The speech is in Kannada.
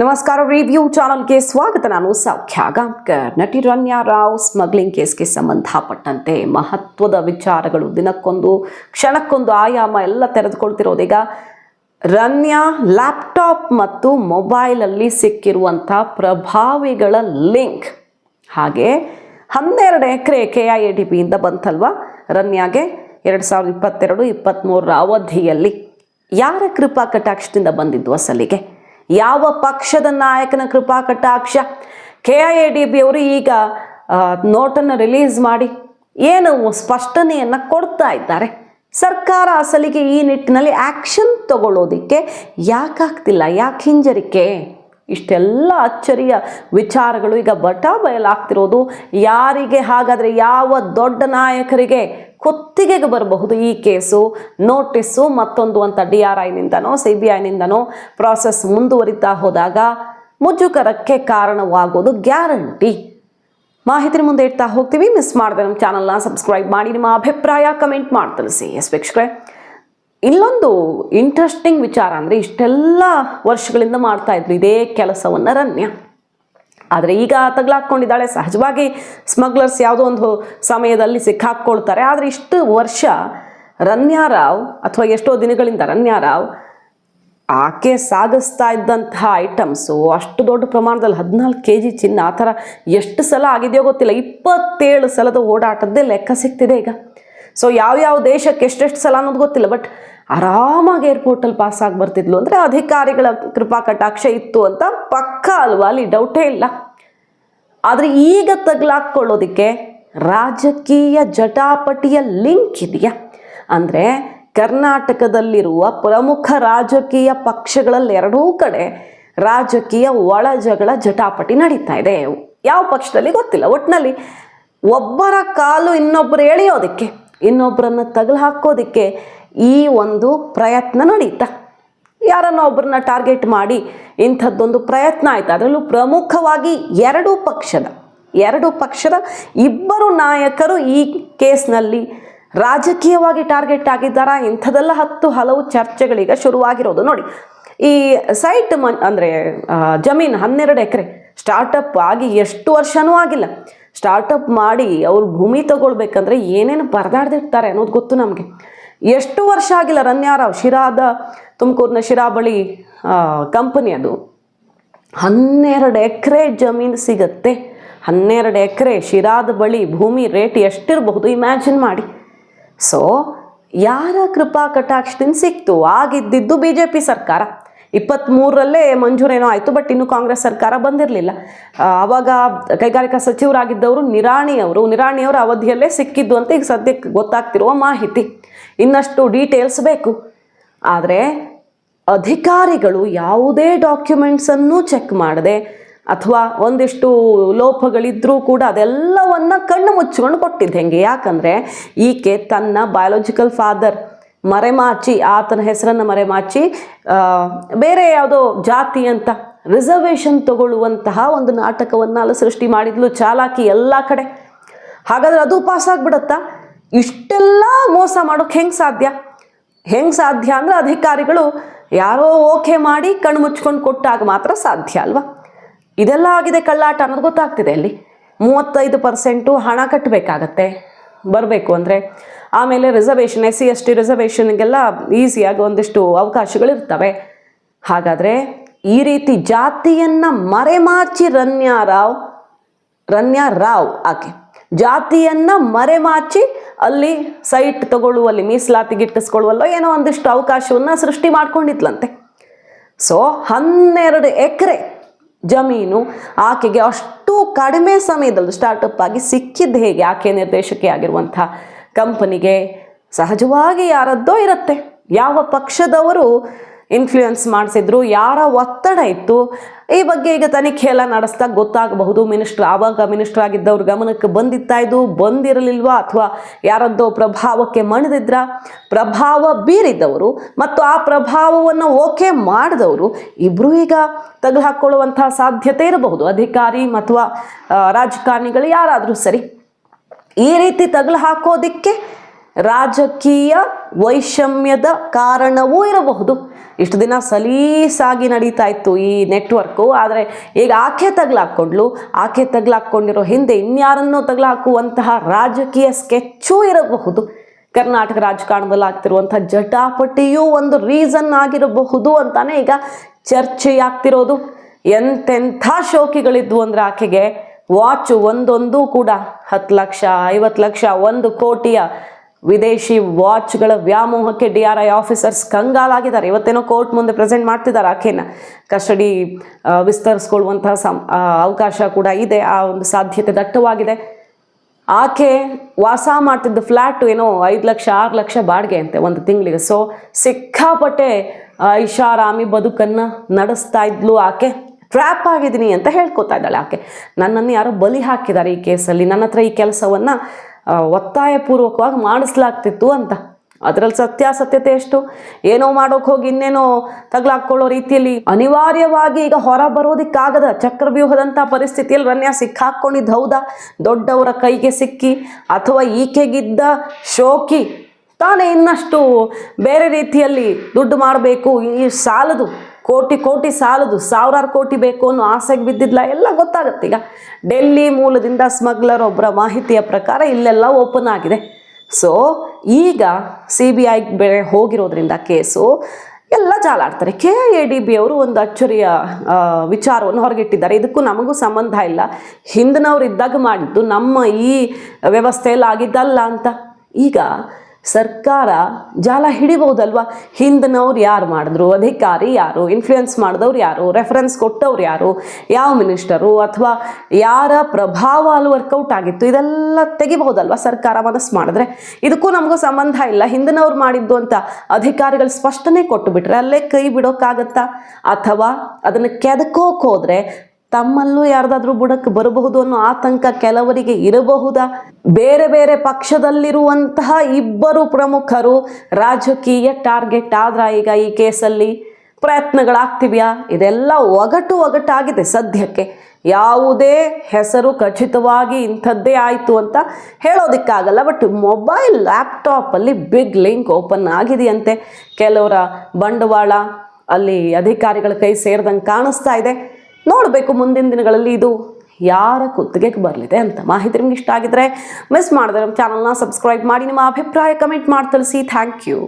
ನಮಸ್ಕಾರ ರಿವ್ಯೂ ಚಾನಲ್ಗೆ ಸ್ವಾಗತ. ನಾನು ಸೌಖ್ಯ. ಗಾಂವ್ಕರ್ ನಟಿ ರನ್ಯಾ ರಾವ್ ಸ್ಮಗ್ಲಿಂಗ್ ಕೇಸ್ಗೆ ಸಂಬಂಧಪಟ್ಟಂತೆ ಮಹತ್ವದ ವಿಚಾರಗಳು ದಿನಕ್ಕೊಂದು, ಕ್ಷಣಕ್ಕೊಂದು ಆಯಾಮ ಎಲ್ಲ ತೆರೆದುಕೊಳ್ತಿರೋದೀಗ ರನ್ಯಾ ಲ್ಯಾಪ್ಟಾಪ್ ಮತ್ತು ಮೊಬೈಲಲ್ಲಿ ಸಿಕ್ಕಿರುವಂಥ ಪ್ರಭಾವಿಗಳ ಲಿಂಕ್. ಹಾಗೆ ಹನ್ನೆರಡು acre K I A D ಪಿಯಿಂದ ಬಂತಲ್ವಾ ರನ್ಯಾಗೆ ಎರಡು ಸಾವಿರದ ಇಪ್ಪತ್ತೆರಡು, ಇಪ್ಪತ್ತ್ಮೂರರ ಅವಧಿಯಲ್ಲಿ ಯಾರ ಕೃಪಾ ಕಟಾಕ್ಷದಿಂದ ಬಂದಿದ್ದು ಅಸಲಿಗೆ? ಯಾವ ಪಕ್ಷದ ನಾಯಕನ ಕೃಪಾ ಕಟಾಕ್ಷ K I A D B ಅವರು ಈಗ ನೋಟನ್ನು ರಿಲೀಸ್ ಮಾಡಿ ಏನು ಸ್ಪಷ್ಟನೆಯನ್ನು ಕೊಡ್ತಾ ಇದ್ದಾರೆ. ಸರ್ಕಾರ ಅಸಲಿಗೆ ಈ ನಿಟ್ಟಿನಲ್ಲಿ ಆ್ಯಕ್ಷನ್ ತಗೊಳ್ಳೋದಕ್ಕೆ ಯಾಕಾಗ್ತಿಲ್ಲ, ಯಾಕೆ ಹಿಂಜರಿಕೆ? ಇಷ್ಟೆಲ್ಲ ಅಚ್ಚರಿಯ ವಿಚಾರಗಳು ಈಗ ಬಟಾ ಬಯಲಾಗ್ತಿರೋದು. ಯಾರಿಗೆ ಹಾಗಾದರೆ ಯಾವ ದೊಡ್ಡ ನಾಯಕರಿಗೆ ಕುತ್ತಿಗೆಗೆ ಬರಬಹುದು ಈ ಕೇಸು? ನೋಟಿಸು ಮತ್ತೊಂದು ಅಂತ ಡಿ ಆರ್ ಐನಿಂದನೋ, ಸಿ ಬಿ ಐನಿಂದನೋ ಪ್ರಾಸೆಸ್ ಮುಂದುವರಿತಾ ಹೋದಾಗ ಮುಜುಗರಕ್ಕೆ ಕಾರಣವಾಗೋದು ಗ್ಯಾರಂಟಿ. ಮಾಹಿತಿ ಮುಂದೆ ಇಡ್ತಾ ಹೋಗ್ತೀವಿ. ಮಿಸ್ ಮಾಡಿದೆ ನಮ್ಮ ಚಾನಲ್ನ ಸಬ್ಸ್ಕ್ರೈಬ್ ಮಾಡಿ. ನಿಮ್ಮ ಅಭಿಪ್ರಾಯ ಕಮೆಂಟ್ ಮಾಡಿ ತಿಳಿಸಿ. ಎಸ್ ವೀಕ್ಷಕರೇ ಇಲ್ಲೊಂದು ಇಂಟ್ರೆಸ್ಟಿಂಗ್ ವಿಚಾರ ಅಂದರೆ ಇಷ್ಟೆಲ್ಲ ವರ್ಷಗಳಿಂದ ಮಾಡ್ತಾ ಇದ್ರು ಇದೇ ಕೆಲಸವನ್ನು ರನ್ಯ ಆದರೆ ಈಗ ತಗ್ಲಾಕ್ಕೊಂಡಿದ್ದಾಳೆ ಸಹಜವಾಗಿ ಸ್ಮಗ್ಲರ್ಸ್ ಯಾವುದೋ ಒಂದು ಸಮಯದಲ್ಲಿ ಸಿಕ್ಕಾಕ್ಕೊಳ್ತಾರೆ. ಆದರೆ ಇಷ್ಟು ವರ್ಷ ರನ್ಯಾರಾವ್ ಅಥವಾ ಎಷ್ಟೋ ದಿನಗಳಿಂದ ರನ್ಯಾರಾವ್ ಆಕೆ ಸಾಗಿಸ್ತಾ ಇದ್ದಂತಹ ಐಟಮ್ಸು ಅಷ್ಟು ದೊಡ್ಡ ಪ್ರಮಾಣದಲ್ಲಿ ಹದಿನಾಲ್ಕು ಕೆ ಜಿ ಚಿನ್ನ, ಆ ಥರ ಎಷ್ಟು ಸಲ ಆಗಿದೆಯೋ ಗೊತ್ತಿಲ್ಲ. ಇಪ್ಪತ್ತೇಳು ಸಲದ ಓಡಾಟದ್ದೇ ಲೆಕ್ಕ ಸಿಗ್ತಿದೆ ಈಗ. ಸೊ ಯಾವ್ಯಾವ ದೇಶಕ್ಕೆ ಎಷ್ಟೆಷ್ಟು ಸಲ ಅನ್ನೋದು ಗೊತ್ತಿಲ್ಲ ಬಟ್ ಆರಾಮಾಗಿ ಏರ್ಪೋರ್ಟಲ್ಲಿ ಪಾಸ್ ಆಗಿ ಬರ್ತಿದ್ಲು ಅಂದರೆ ಅಧಿಕಾರಿಗಳ ಕೃಪಾ ಕಟಾಕ್ಷ ಇತ್ತು ಅಂತ ಪಕ್ಕ ಅಲ್ವಾ, ಅಲ್ಲಿ ಡೌಟೇ ಇಲ್ಲ. ಆದರೆ ಈಗ ತಗ್ಲಾಕೊಳ್ಳೋದಕ್ಕೆ ರಾಜಕೀಯ ಜಟಾಪಟಿಯ ಲಿಂಕ್ ಇದೆಯಾ? ಅಂದರೆ ಕರ್ನಾಟಕದಲ್ಲಿರುವ ಪ್ರಮುಖ ರಾಜಕೀಯ ಪಕ್ಷಗಳಲ್ಲಿ ಎರಡೂ ಕಡೆ ರಾಜಕೀಯ ಒಳಜಗಳ ಜಟಾಪಟಿ ನಡೀತಾ ಇದೆ. ಯಾವ ಪಕ್ಷದಲ್ಲಿ ಗೊತ್ತಿಲ್ಲ ಒಟ್ಟಿನಲ್ಲಿ ಒಬ್ಬರ ಕಾಲು ಇನ್ನೊಬ್ಬರು ಎಳೆಯೋದಕ್ಕೆ. ಇನ್ನೊಬ್ಬರನ್ನು ತಗಲು ಹಾಕೋದಕ್ಕೆ ಈ ಒಂದು ಪ್ರಯತ್ನ ನಡೀತಾ. ಯಾರನ್ನೋ ಒಬ್ಬರನ್ನ ಟಾರ್ಗೆಟ್ ಮಾಡಿ ಇಂಥದ್ದೊಂದು ಪ್ರಯತ್ನ ಆಯಿತು. ಅದರಲ್ಲೂ ಪ್ರಮುಖವಾಗಿ ಎರಡೂ ಪಕ್ಷದ, ಎರಡು ಪಕ್ಷದ ಇಬ್ಬರು ನಾಯಕರು ಈ ಕೇಸ್ನಲ್ಲಿ ರಾಜಕೀಯವಾಗಿ ಟಾರ್ಗೆಟ್ ಆಗಿದ್ದಾರಾ? ಇಂಥದೆಲ್ಲ ಹತ್ತು ಹಲವು ಚರ್ಚೆಗಳೀಗ ಶುರುವಾಗಿರೋದು ನೋಡಿ. ಈ ಸೈಟ್ ಮನ್ ಅಂದರೆ ಜಮೀನು ಹನ್ನೆರಡು ಎಕರೆ. ಸ್ಟಾರ್ಟಪ್ ಆಗಿ ಎಷ್ಟು ವರ್ಷನೂ ಆಗಿಲ್ಲ. ಸ್ಟಾರ್ಟಪ್ ಮಾಡಿ ಅವ್ರು ಭೂಮಿ ತಗೊಳ್ಬೇಕಂದ್ರೆ ಏನೇನು ಪರದಾಡ್ದಿರ್ತಾರೆ ಅನ್ನೋದು ಗೊತ್ತು ನಮಗೆ. ಎಷ್ಟು ವರ್ಷ ಆಗಿಲ್ಲ ರನ್ಯಾರಾವ್ ಶಿರಾದ, ತುಮಕೂರಿನ ಶಿರಾ ಬಳಿ ಕಂಪನಿ ಅದು. ಹನ್ನೆರಡು ಎಕರೆ ಜಮೀನು ಸಿಗತ್ತೆ. ಹನ್ನೆರಡು ಎಕರೆ ಶಿರಾದ ಬಳಿ ಭೂಮಿ ರೇಟ್ ಎಷ್ಟಿರಬಹುದು ಇಮ್ಯಾಜಿನ್ ಮಾಡಿ. ಸೊ ಯಾರ ಕೃಪಾ ಕಟಾಕ್ಷದಿಂದ ಸಿಕ್ತು? ಆಗಿದ್ದಿದ್ದು ಬಿ ಜೆ ಪಿ ಸರ್ಕಾರ. ಇಪ್ಪತ್ತ್ಮೂರರಲ್ಲೇ ಮಂಜೂರೇನೋ ಆಯಿತು ಬಟ್ ಇನ್ನು ಕಾಂಗ್ರೆಸ್ ಸರ್ಕಾರ ಬಂದಿರಲಿಲ್ಲ. ಆವಾಗ ಕೈಗಾರಿಕಾ ಸಚಿವರಾಗಿದ್ದವರು ನಿರಾಣಿಯವರು ನಿರಾಣಿಯವರ ಅವಧಿಯಲ್ಲೇ ಸಿಕ್ಕಿದ್ದು ಅಂತ ಈಗ ಸದ್ಯಕ್ಕೆ ಗೊತ್ತಾಗ್ತಿರುವ ಮಾಹಿತಿ. ಇನ್ನಷ್ಟು ಡೀಟೇಲ್ಸ್ ಬೇಕು. ಆದರೆ ಅಧಿಕಾರಿಗಳು ಯಾವುದೇ ಡಾಕ್ಯುಮೆಂಟ್ಸನ್ನು ಚೆಕ್ ಮಾಡದೆ, ಅಥವಾ ಒಂದಿಷ್ಟು ಲೋಪಗಳಿದ್ದರೂ ಕೂಡ ಅದೆಲ್ಲವನ್ನು ಕಣ್ಣು ಮುಚ್ಚಿಕೊಂಡು ಕೊಟ್ಟಿದ್ದು ಹೆಂಗೆ? ಯಾಕಂದರೆ ಈಕೆ ತನ್ನ ಬಯಾಲಜಿಕಲ್ ಫಾದರ್ ಮರೆಮಾಚಿ, ಆತನ ಹೆಸರನ್ನು ಮರೆಮಾಚಿ ಬೇರೆ ಯಾವುದೋ ಜಾತಿ ಅಂತ ರಿಸರ್ವೇಷನ್ ತಗೊಳ್ಳುವಂತಹ ಒಂದು ನಾಟಕವನ್ನು ಅಲ್ಲಿ ಸೃಷ್ಟಿ ಮಾಡಿದ್ಲು ಚಾಲಾಕಿ ಎಲ್ಲ ಕಡೆ. ಹಾಗಾದ್ರೆ ಅದು ಪಾಸ್ ಆಗ್ಬಿಡತ್ತಾ? ಇಷ್ಟೆಲ್ಲ ಮೋಸ ಮಾಡೋಕೆ ಹೆಂಗೆ ಸಾಧ್ಯ? ಹೆಂಗೆ ಸಾಧ್ಯ ಅಂದರೆ ಅಧಿಕಾರಿಗಳು ಯಾರೋ ಓಕೆ ಮಾಡಿ ಕಣ್ಣು ಮುಚ್ಕೊಂಡು ಕೊಟ್ಟಾಗ ಮಾತ್ರ ಸಾಧ್ಯ ಅಲ್ವಾ? ಇದೆಲ್ಲ ಆಗಿದೆ ಕಳ್ಳಾಟ ಅನ್ನೋದು ಗೊತ್ತಾಗ್ತಿದೆ ಅಲ್ಲಿ. ಮೂವತ್ತೈದು ಪರ್ಸೆಂಟು ಹಣ ಕಟ್ಟಬೇಕಾಗತ್ತೆ ಬರಬೇಕು ಅಂದರೆ ಆಮೇಲೆ reservation S C S T ರಿಸರ್ವೇಷನ್ಗೆಲ್ಲ ಈಸಿಯಾಗಿ ಒಂದಿಷ್ಟು ಅವಕಾಶಗಳಿರ್ತವೆ. ಹಾಗಾದರೆ ಈ ರೀತಿ ಜಾತಿಯನ್ನು ಮರೆಮಾಚಿ ರನ್ಯಾ ರಾವ್ ರನ್ಯಾ ರಾವ್ ಆಕೆ. ಜಾತಿಯನ್ನು ಮರೆಮಾಚಿ ಅಲ್ಲಿ ಸೈಟ್ ತಗೊಳ್ಳುವಲ್ಲಿ ಮೀಸಲಾತಿ ಗಿಟ್ಟಿಸ್ಕೊಳ್ಳುವಲ್ಲೋ ಏನೋ ಒಂದಿಷ್ಟು ಅವಕಾಶವನ್ನು ಸೃಷ್ಟಿ ಮಾಡ್ಕೊಂಡಿದ್ಲಂತೆ. ಸೊ ಹನ್ನೆರಡು ಎಕರೆ ಜಮೀನು ಆಕೆಗೆ ಅಷ್ಟು ಕಡಿಮೆ ಸಮಯದಲ್ಲಿ ಸ್ಟಾರ್ಟಪ್ ಆಗಿ ಸಿಕ್ಕಿದ್ದು ಹೇಗೆ? ಆಕೆ ನಿರ್ದೇಶಕಿ ಆಗಿರುವಂಥ ಕಂಪನಿಗೆ ಸಹಜವಾಗಿ ಯಾರದ್ದೋ ಇರುತ್ತೆ. ಯಾವ ಪಕ್ಷದವರು ಇನ್ಫ್ಲೂಯೆನ್ಸ್ ಮಾಡಿಸಿದ್ರು, ಯಾರ ಒತ್ತಡ ಇತ್ತು, ಈ ಬಗ್ಗೆ ಈಗ ತನಿಖೆ ಎಲ್ಲ ನಡೆಸ್ತಾ ಗೊತ್ತಾಗಬಹುದು. ಮಿನಿಸ್ಟರ್ ಆವಾಗ ಮಿನಿಸ್ಟರ್ ಆಗಿದ್ದವ್ರ ಗಮನಕ್ಕೆ ಬಂದಿತ್ತಾ ಇದು? ಬಂದಿರಲಿಲ್ವಾ? ಅಥವಾ ಯಾರದ್ದೋ ಪ್ರಭಾವಕ್ಕೆ ಮಣಿದಿದ್ರ? ಪ್ರಭಾವ ಬೀರಿದವರು ಮತ್ತು ಆ ಪ್ರಭಾವವನ್ನು ಓಕೆ ಮಾಡಿದವರು ಇಬ್ಬರು ಈಗ ತೆಗೆದು ಹಾಕ್ಕೊಳ್ಳುವಂಥ ಸಾಧ್ಯತೆ ಇರಬಹುದು. ಅಧಿಕಾರಿ ಅಥವಾ ರಾಜಕಾರಣಿಗಳು ಯಾರಾದರೂ ಸರಿ ಈ ರೀತಿ ತಗಲು ಹಾಕೋದಿಕ್ಕೆ ರಾಜಕೀಯ ವೈಷಮ್ಯದ ಕಾರಣವೂ ಇರಬಹುದು. ಇಷ್ಟು ದಿನ ಸಲೀಸಾಗಿ ನಡೀತಾ ಇತ್ತು ಈ ನೆಟ್ವರ್ಕು. ಆದರೆ ಈಗ ಆಕೆ ತಗ್ಲಾಕ್ಕೊಂಡ್ಲು. ಆಕೆ ತಗ್ಲಾಕ್ಕೊಂಡಿರೋ ಹಿಂದೆ ಇನ್ಯಾರನ್ನೋ ತಗ್ಲಾಕುವಂತಹ ರಾಜಕೀಯ ಸ್ಕೆಚ್ಚೂ ಇರಬಹುದು. ಕರ್ನಾಟಕ ರಾಜಕಾರಣದಲ್ಲಿ ಆಗ್ತಿರುವಂಥ ಜಟಾಪಟಿಯೂ ಒಂದು ರೀಸನ್ ಆಗಿರಬಹುದು ಅಂತಾನೆ ಈಗ ಚರ್ಚೆಯಾಗ್ತಿರೋದು. ಎಂತೆಂಥ ಶೋಕಿಗಳಿದ್ವು ಅಂದರೆ ಆಕೆಗೆ. ವಾಚು ಒಂದೊಂದು ಕೂಡ ಹತ್ತು ಲಕ್ಷ, ಐವತ್ತು ಲಕ್ಷ, ಒಂದು ಕೋಟಿಯ ವಿದೇಶಿ ವಾಚ್ಗಳ ವ್ಯಾಮೋಹಕ್ಕೆ ಡಿ ಆರ್ ಐ ಆಫೀಸರ್ಸ್ ಕಂಗಾಲಾಗಿದ್ದಾರೆ. ಇವತ್ತೇನೋ ಕೋರ್ಟ್ ಮುಂದೆ ಪ್ರೆಸೆಂಟ್ ಮಾಡ್ತಿದ್ದಾರೆ ಆಕೆನ. ಕಸ್ಟಡಿ ವಿಸ್ತರಿಸ್ಕೊಳ್ಳುವಂತಹ ಸಂ ಅವಕಾಶ ಕೂಡ ಇದೆ. ಆ ಒಂದು ಸಾಧ್ಯತೆ ದಟ್ಟವಾಗಿದೆ. ಆಕೆ ವಾಸ ಮಾಡ್ತಿದ್ದ ಫ್ಲ್ಯಾಟು ಏನೋ ಐದು ಲಕ್ಷ, ಆರು ಲಕ್ಷ ಬಾಡಿಗೆ ಅಂತೆ ಒಂದು ತಿಂಗಳಿಗೆ. ಸೊ ಸಿಕ್ಕಾಪಟ್ಟೆ ಐಷಾರಾಮಿ ಬದುಕನ್ನು ನಡೆಸ್ತಾ ಇದ್ಲು ಆಕೆ. ಟ್ರ್ಯಾಪ್ ಆಗಿದ್ದೀನಿ ಅಂತ ಹೇಳ್ಕೊತಾ ಇದ್ದಾಳೆ ಆಕೆ. ನನ್ನನ್ನು ಯಾರೋ ಬಲಿ ಹಾಕಿದ್ದಾರೆ ಈ ಕೇಸಲ್ಲಿ. ನನ್ನ ಹತ್ರ ಈ ಕೆಲಸವನ್ನು ಒತ್ತಾಯಪೂರ್ವಕವಾಗಿ ಮಾಡಿಸ್ಲಾಗ್ತಿತ್ತು ಅಂತ. ಅದರಲ್ಲಿ ಸತ್ಯಾಸತ್ಯತೆ ಎಷ್ಟು? ಏನೋ ಮಾಡೋಕೆ ಹೋಗಿ ಇನ್ನೇನೋ ತಗ್ಲಾಕ್ಕೊಳ್ಳೋ ರೀತಿಯಲ್ಲಿ ಅನಿವಾರ್ಯವಾಗಿ ಈಗ ಹೊರ ಬರೋದಕ್ಕಾಗದ ಚಕ್ರವ್ಯೂಹದಂಥ ಪರಿಸ್ಥಿತಿಯಲ್ಲಿ ರನ್ಯ ಸಿಕ್ಕಾಕ್ಕೊಂಡಿದ್ದು ಹೌದಾ? ದೊಡ್ಡವರ ಕೈಗೆ ಸಿಕ್ಕಿ ಅಥವಾ ಈಕೆಗಿದ್ದ ಶೋಕಿ? ತಾನೇ ಇನ್ನಷ್ಟು ಬೇರೆ ರೀತಿಯಲ್ಲಿ ದುಡ್ಡು ಮಾಡಬೇಕು, ಈ ಸಾಲದು. ಕೋಟಿ ಕೋಟಿ ಸಾಲದು, ಸಾವಿರಾರು ಕೋಟಿ ಬೇಕು ಅನ್ನೋ ಆಸೆಗೆ ಬಿದ್ದಿದ್ಲ, ಎಲ್ಲ ಗೊತ್ತಾಗುತ್ತೆ. ಈಗ ಡೆಲ್ಲಿ ಮೂಲದಿಂದ ಸ್ಮಗ್ಲರ್ ಒಬ್ಬರ ಮಾಹಿತಿಯ ಪ್ರಕಾರ ಇಲ್ಲೆಲ್ಲ ಓಪನ್ ಆಗಿದೆ. ಸೊ ಈಗ ಸಿ ಬಿ ಐ ಬೆಳೆ ಹೋಗಿರೋದ್ರಿಂದ ಕೇಸು ಎಲ್ಲ ಜಾಲಾಡ್ತಾರೆ. ಕೆ ಎ ಡಿ ಬಿ ಅವರು ಒಂದು ಅಚ್ಚರಿಯ ವಿಚಾರವನ್ನು ಹೊರಗಿಟ್ಟಿದ್ದಾರೆ. ಇದಕ್ಕೂ ನಮಗೂ ಸಂಬಂಧ ಇಲ್ಲ. ಹಿಂದಿನವ್ರು ಇದ್ದಾಗ ಮಾಡಿದ್ದು ನಮ್ಮ ಈ ವ್ಯವಸ್ಥೆಯಲ್ಲಿ ಆಗಿದ್ದಲ್ಲ ಅಂತ. ಈಗ ಸರ್ಕಾರ ಜಾಲ ಹಿಡಿಬಹುದಲ್ವಾ? ಹಿಂದಿನವ್ರು ಯಾರು ಮಾಡಿದ್ರು? ಅಧಿಕಾರಿ ಯಾರು? ಇನ್ಫ್ಲೂಯೆನ್ಸ್ ಮಾಡಿದವ್ರು ಯಾರು? ರೆಫರೆನ್ಸ್ ಕೊಟ್ಟವ್ರು ಯಾರು? ಯಾವ ಮಿನಿಸ್ಟರು ಅಥವಾ ಯಾರ ಪ್ರಭಾವ ಅಲ್ಲಿ ವರ್ಕೌಟ್ ಆಗಿತ್ತು? ಇದೆಲ್ಲ ತೆಗಿಬಹುದಲ್ವಾ ಸರ್ಕಾರ ಮನಸ್ಸು ಮಾಡಿದ್ರೆ? ಇದಕ್ಕೂ ನಮಗೂ ಸಂಬಂಧ ಇಲ್ಲ. ಹಿಂದಿನವ್ರು ಮಾಡಿದ್ದು ಅಂತ ಅಧಿಕಾರಿಗಳು ಸ್ಪಷ್ಟನೆ ಕೊಟ್ಟು ಬಿಟ್ರೆ ಅಲ್ಲೇ ಕೈ ಬಿಡೋಕ್ಕಾಗತ್ತಾ? ಅಥವಾ ಅದನ್ನು ಕೆದಕೋಕ್ ತಮ್ಮಲ್ಲೂ ಯಾರ್ದಾದ್ರೂ ಬುಡಕ್ಕೆ ಬರಬಹುದು ಅನ್ನೋ ಆತಂಕ ಕೆಲವರಿಗೆ ಇರಬಹುದಾ? ಬೇರೆ ಬೇರೆ ಪಕ್ಷದಲ್ಲಿರುವಂತಹ ಇಬ್ಬರು ಪ್ರಮುಖರು ರಾಜಕೀಯ ಟಾರ್ಗೆಟ್ ಆದ್ರ ಈಗ ಈ ಕೇಸಲ್ಲಿ ಪ್ರಯತ್ನಗಳಾಗ್ತಿವ್ಯಾ? ಇದೆಲ್ಲ ಒಗಟು ಒಗಟಾಗಿದೆ ಸದ್ಯಕ್ಕೆ. ಯಾವುದೇ ಹೆಸರು ಖಚಿತವಾಗಿ ಇಂಥದ್ದೇ ಆಯಿತು ಅಂತ ಹೇಳೋದಕ್ಕಾಗಲ್ಲ. ಬಟ್ ಮೊಬೈಲ್ ಲ್ಯಾಪ್ಟಾಪಲ್ಲಿ ಬಿಗ್ ಲಿಂಕ್ ಓಪನ್ ಆಗಿದೆಯಂತೆ. ಕೆಲವರ ಬಂಡವಾಳ ಅಲ್ಲಿ ಅಧಿಕಾರಿಗಳ ಕೈ ಸೇರಿದಂಗೆ ಕಾಣಿಸ್ತಾ ಇದೆ. ನೋಡಬೇಕು ಮುಂದಿನ ದಿನಗಳಲ್ಲಿ ಇದು ಯಾರ ಕುತ್ತಿಗೆಗೆ ಬರಲಿದೆ ಅಂತ. ಮಾಹಿತಿ ನಿಮ್ಗೆ ಇಷ್ಟ ಆಗಿದ್ರೆ ಮಿಸ್ ಮಾಡಿದ್ರೆ ನಮ್ಮ ಚಾನಲ್ನ ಸಬ್ಸ್ಕ್ರೈಬ್ ಮಾಡಿ, ನಿಮ್ಮ ಅಭಿಪ್ರಾಯ ಕಮೆಂಟ್ ಮಾಡಿ ತಿಳಿಸಿ. Thank you